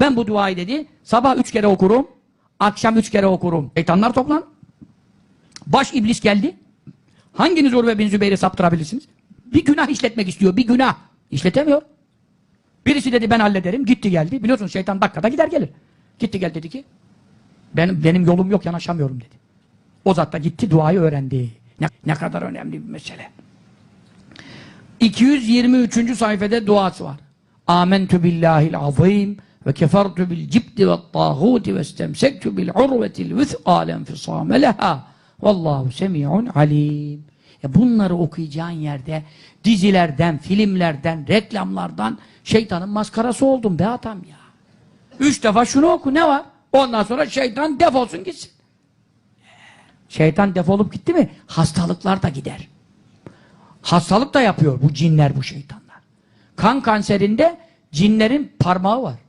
Ben bu duayı dedi, sabah üç kere okurum, akşam üç kere okurum. Şeytanlar toplan. Baş iblis geldi. Hanginiz Urve bin Zübeyir'i saptırabilirsiniz? Bir günah işletmek istiyor, bir günah. İşletemiyor. Birisi dedi ben hallederim, gitti geldi. Biliyorsun şeytan dakikada gider gelir. Gitti gel dedi ki, benim, benim yolum yok, yanaşamıyorum dedi. O zat da gitti, duayı öğrendi. Ne, ne kadar önemli bir mesele. 223. sayfada duası var. Âmentü billahil azîm ve kefertu bil cibdi ve tâhûti ve istemsektu bil urvetil vüthqâ lenfisâme leha vallahu semi'un alim. Ya bunları okuyacağın yerde dizilerden, filmlerden, reklamlardan şeytanın maskarası oldum be adam ya. Üç defa şunu oku ne var? Ondan sonra şeytan defolsun gitsin. Şeytan defolup gitti mi hastalıklar da gider. Hastalık da yapıyor bu cinler, bu şeytanlar. Kan kanserinde cinlerin parmağı var.